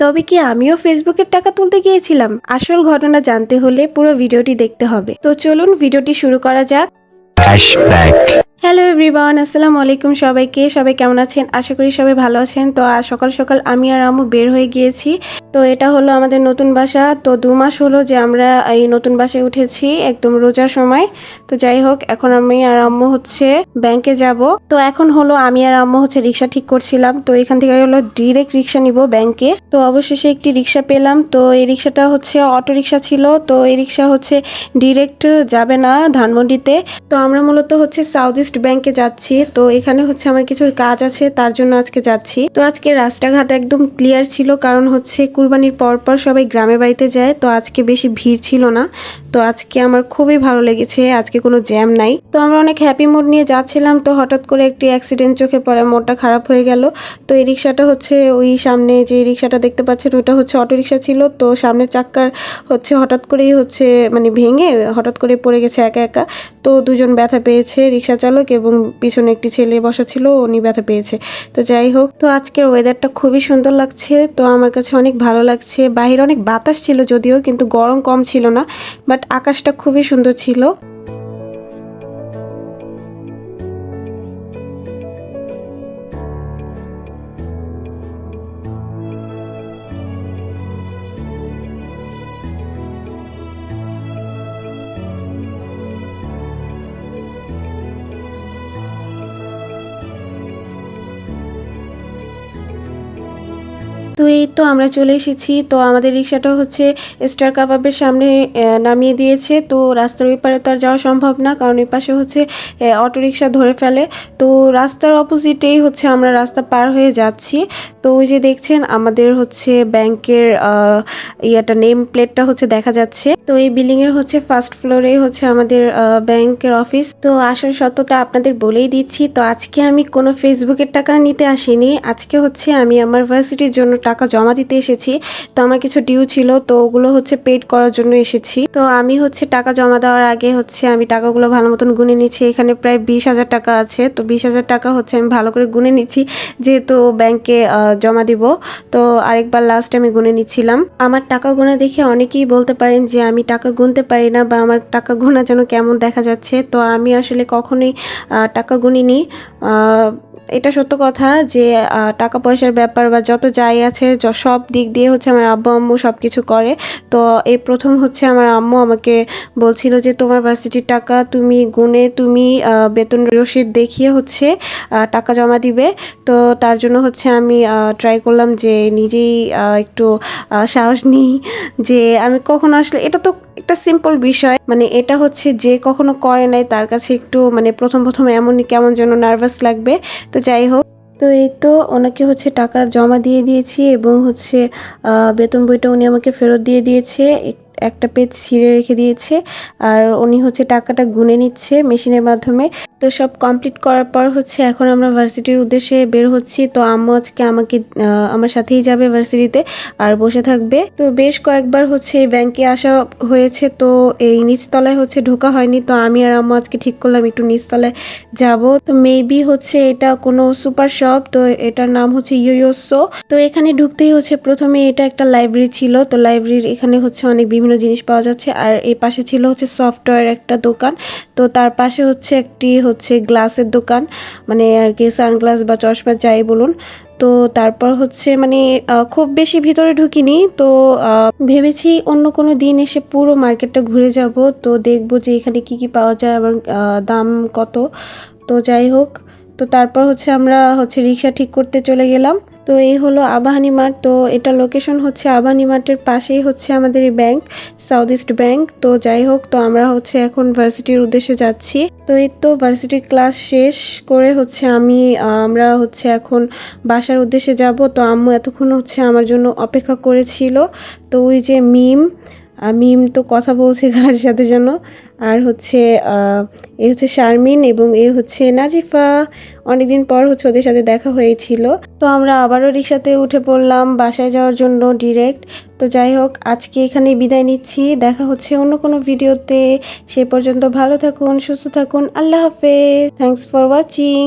তবে কি আমিও ফেসবুকের টাকা তুলতে গিয়েছিলাম? আসল ঘটনা জানতে হলে পুরো ভিডিওটি দেখতে হবে। তো চলুন ভিডিওটি শুরু করা যাক. হ্যালো এভরিওয়ান আসসালামু আলাইকুম সবাইকে। সবাই কেমন আছেন? আশা করি সবাই ভালো আছেন। তো আজ সকাল সকাল আমি আর আম্মু বের হয়ে গিয়েছি। তো, এটা হলো আমাদের নতুন বাসা। তো, দু মাস হলো যে আমরা এই নতুন বাসায় উঠেছি একদম রোজার সময়। তো, যাই হোক, এখন আমি আর আম্মু হচ্ছে ব্যাংকে যাব। তো, এখন হলো আমি আর আম্মু হচ্ছে রিক্সা ঠিক করছিলাম। তো, এখান থেকে হলো ডিরেক্ট রিক্সা নিব ব্যাংকে তো, অবশেষে একটি রিক্সা পেলাম। তো, এই রিক্সাটা হচ্ছে অটো রিক্সা ছিল। তো, এই রিক্সা হচ্ছে ডিরেক্ট যাবে না ধানমন্ডিতে। তো, আমরা মূলত হচ্ছে সাউথ ইস্ট ব্যাংকে যাচ্ছি। তো এখানে হচ্ছে আমার কিছু কাজ আছে, তার জন্য আজকে যাচ্ছি। তো আজকে রাস্তাঘাট একদম ক্লিয়ার ছিল, কারণ হচ্ছে কুরবানির পর পর সবাই গ্রামে বাড়িতে যায়, তো আজকে বেশি ভিড় ছিল না। তো আজকে আমার খুবই ভালো লেগেছে, আজকে কোনো জ্যাম নাই। তো আমরা অনেক হ্যাপি মুড নিয়ে যাচ্ছিলাম, তো হঠাৎ করে একটি অ্যাক্সিডেন্ট চোখে পড়ে মোড়টা খারাপ হয়ে গেল। তো এই রিক্সাটা হচ্ছে ওই সামনে যে রিক্সাটা দেখতে পাচ্ছেন ওটা হচ্ছে অটো রিক্সা ছিল। তো সামনের চাক্কার হচ্ছে হঠাৎ করেই হচ্ছে মানে ভেঙে হঠাৎ করে পড়ে গেছে একা একা। তো দুজন ব্যথা পেয়েছে রিক্সা চালক এবং পিছনে একটি ছেলে বসা ছিল, উনি ব্যথা পেয়েছে। তো যাই হোক, তো আজকের ওয়েদারটা খুবই সুন্দর লাগছে। তো আমার কাছে অনেক ভালো লাগছে। বাহিরে অনেক বাতাস ছিল যদিও, কিন্তু গরম কম ছিল না। বাট আকাশটা খুবই সুন্দর ছিল। তো এই তো আমরা চলে এসেছি, তো আমাদের রিক্সাটা হচ্ছে স্টার কাবাবের সামনে নামিয়ে দিয়েছে। তো রাস্তার ওই পারে তো আর যাওয়া সম্ভব না, কারণ ওই পাশে হচ্ছে অটো রিক্সা ধরে ফেলে। তো রাস্তার অপোজিটেই হচ্ছে আমরা রাস্তা পার হয়ে যাচ্ছি। তো ওই যে দেখছেন, আমাদের হচ্ছে ব্যাংকের ইয়েটা, নেম প্লেটটা হচ্ছে দেখা যাচ্ছে। তো এই বিল্ডিং এর হচ্ছে ফার্স্ট ফ্লোরে হচ্ছে আমাদের ব্যাংকের অফিস তো আসল সত্যটা আপনাদের বলেই দিচ্ছি, তো আজকে আমি কোনো ফেসবুকের টাকা নিতে আসিনি। আজকে হচ্ছে আমি আমার ভার্সিটির জন্য টাকা জমা দিতে এসেছি। তো আমার কিছু ডিউ ছিল, তো ওগুলো হচ্ছে পেড করার জন্য এসেছি। তো আমি হচ্ছে টাকা জমা দেওয়ার আগে হচ্ছে আমি টাকাগুলো ভালো মতন গুনে নিচ্ছি। এখানে প্রায় বিশ হাজার টাকা আছে, তো বিশ হাজার টাকা হচ্ছে আমি ভালো করে গুনে নিচ্ছি, যেহেতু ব্যাংকে জমা দিব। তো আরেকবার লাস্ট আমি গুনে নিচ্ছিলাম। আমার টাকা গুনে দেখে অনেকেই বলতে পারেন যে আমি টাকা গুনতে পারি না বা আমার টাকা গোনা যেন কেমন দেখা যাচ্ছে, তো আমি আসলে কখনোই টাকা গুনিনি। এটা সত্য কথা যে টাকা পয়সার ব্যাপার বা যত যাই আছে সব দিক দিয়ে হচ্ছে আমার আব্বু আম্মু সব কিছু করে। তো এই প্রথম হচ্ছে আমার আম্মু আমাকে বলছিল যে, তোমার ভার্সিটির টাকা তুমি গুনে তুমি বেতন রসিদ দেখিয়ে হচ্ছে টাকা জমা দিবে। তো তার জন্য হচ্ছে আমি ট্রাই করলাম যে নিজেই একটু সাহস নিই যে আমি কখনো আসলে, এটা তো একটা সিম্পল বিষয় মানে এটা হচ্ছে যে কখনো করে নাই, তার কাছে একটু মানে প্রথম প্রথম এমনই কেমন যেন নার্ভাস লাগবে। তো যাই হোক, তো এই তো ওনাকে হচ্ছে টাকা জমা দিয়ে দিয়েছি এবং হচ্ছে বেতন বইটা উনি আমাকে ফেরত দিয়ে দিয়েছে, এক- একটা পেজ ছিঁড়ে রেখে দিয়েছে। আর উনি হচ্ছে টাকাটা গুনে নিচ্ছে মেশিনের মাধ্যমে। তো সব কমপ্লিট করার পর হচ্ছে এখন আমরা ভার্সিটির উদ্দেশ্যে বের হচ্ছি। তো আম্মু আজকে আমাকে আমার সাথেই যাবে ভার্সিটিতে আর বসে থাকবে। তো বেশ কয়েকবার হচ্ছে এই ব্যাংকে আসা হয়েছে। তো এই নিচতলায় হচ্ছে ঢোকা হয়নি। তো আমি আর আম্মু আজকে ঠিক করলাম একটু নিচতলায় যাব। তো মেবি হচ্ছে এটা কোনো সুপার শপ তো এটার নাম হচ্ছে ইয়োসো তো এখানে ঢুকতেই হচ্ছে প্রথমে এটা একটা লাইব্রেরি ছিল। তো লাইব্রেরির এখানে হচ্ছে অনেক বিভিন্ন জিনিস পাওয়া যাচ্ছে। আর এই পাশে ছিল হচ্ছে সফটওয়্যার একটা দোকান। তো তার পাশে হচ্ছে একটি হচ্ছে গ্লাসের দোকান মানে আর কি সানগ্লাস বা চশমা যাই বলুন। তো তারপর হচ্ছে মানে খুব বেশি ভিতরে ঢুকিনি। তো ভেবেছি অন্য কোনো দিন এসে পুরো মার্কেটটা ঘুরে যাব। তো দেখব যে এখানে কি কি পাওয়া যায় এবং দাম কত। তো যাই হোক তো তারপর হচ্ছে আমরা হচ্ছে রিক্সা ঠিক করতে চলে গেলাম। তো এই হলো আবাহানি মাঠ। তো এটা লোকেশন হচ্ছে আবাহানি মাঠের পাশেই হচ্ছে আমাদের এই ব্যাংক সাউথ ইস্ট ব্যাংক তো যাই হোক, তো আমরা হচ্ছে এখন ভার্সিটির উদ্দেশ্যে যাচ্ছি। তো এই তো ভার্সিটির ক্লাস শেষ করে হচ্ছে আমি আমরা হচ্ছে এখন বাসার উদ্দেশ্যে যাব। তো আম্মু এতক্ষণ হচ্ছে আমার জন্য অপেক্ষা করেছিল। তো ওই যে মিম আহ, মিম তো কথা বলছে কার সাথে যেন। আর হচ্ছে এ হচ্ছে শারমিন এবং এ হচ্ছে নাজিফা। অনেকদিন পর হচ্ছে ওদের সাথে দেখা হয়েছিল। তো আমরা আবারও রিক্সাতে উঠে পড়লাম বাসায় যাওয়ার জন্য ডিরেক্ট তো যাই হোক আজকে এখানে বিদায় নিচ্ছি। দেখা হচ্ছে অন্য কোনো ভিডিওতে। সে পর্যন্ত ভালো থাকুন সুস্থ থাকুন। আল্লাহ হাফেজ। Thanks for watching